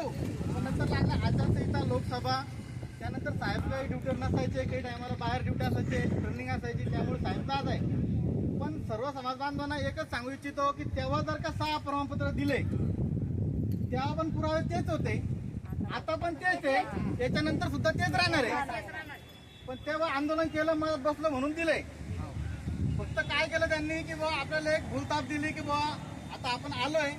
हो. नंतर लागला आचारसंहिता लोकसभा. त्यानंतर साहेब काही ड्युटी नसायचे काही टायमाला बाहेर ड्युटी असायचे ट्रेनिंग असायची त्यामुळे साहेब आज आहे. पण सर्व समाज बांधवांना एकच सांगू इच्छितो की तेव्हा जर का सहा प्रमाणपत्र दिले तेव्हा पण पुरावे तेच होते. आता पण तेच आहे. त्याच्यानंतर सुद्धा तेच राहणार आहे. पण तेव्हा आंदोलन केलं मग बसलं म्हणून दिलंय फक्त काय केलं त्यांनी की बुवा आपल्याला एक भूलताप दिली की बुवा आता आपण आलोय.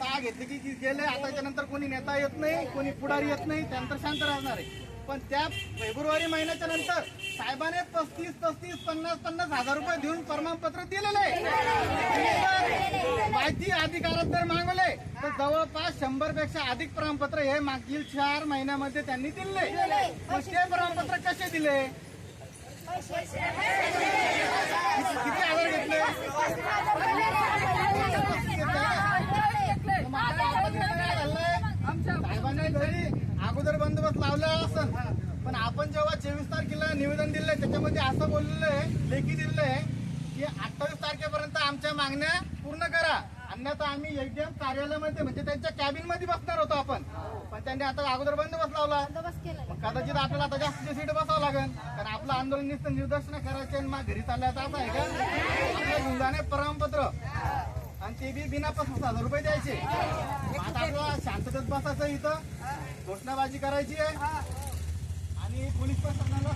सहा घेतले की की गेले आताच्या नंतर कोणी नेता येत नाही कोणी पुढारी येत नाही त्यानंतर शांत राहणार आहे. पण त्या फेब्रुवारी महिन्याच्या नंतर साहेबाने पस्तीस पस्तीस पन्नास पन्नास हजार रुपये देऊन प्रमाणपत्र दिलेलं आहे. माहिती अधिकारात जर मागवले तर जवळपास शंभरपेक्षा अधिक प्रमाणपत्र हे मागील चार महिन्यामध्ये त्यांनी दिले ते प्रमाणपत्र कसे दिले किती हजार घेतले मग आता आपण इथं काय झालंय? साहेबांनी जरी अगोदर बंदोबस्त लावला असन पण आपण जेव्हा चोवीस तारखेला निवेदन दिलंय त्याच्यामध्ये असं बोललेलं आहे लेखी दिलेलं आहे की अठ्ठावीस तारखेपर्यंत आमच्या मागण्या पूर्ण करा. अन्यथा आम्ही एकदम कार्यालयामध्ये म्हणजे त्यांच्या कॅबिनमध्ये बसणार होतो आपण. पण त्यांनी आता अगोदर बंदोबस्त लावला. कदाचित आपल्याला आता जास्तीची सीट बसावं लागेल. कारण आपलं आंदोलन निदर्शन करायचे आणि मग घरी चालल्याचं असं आहे का? आपल्या गुंजाने प्रमाणपत्र आणि ते बी बिना पस्तीस हजार रुपये द्यायचे. आता आपल्याला शांततेत बसायचं इथं. घोषणाबाजी करायची आहे. आणि पोलीस प्रशासनाला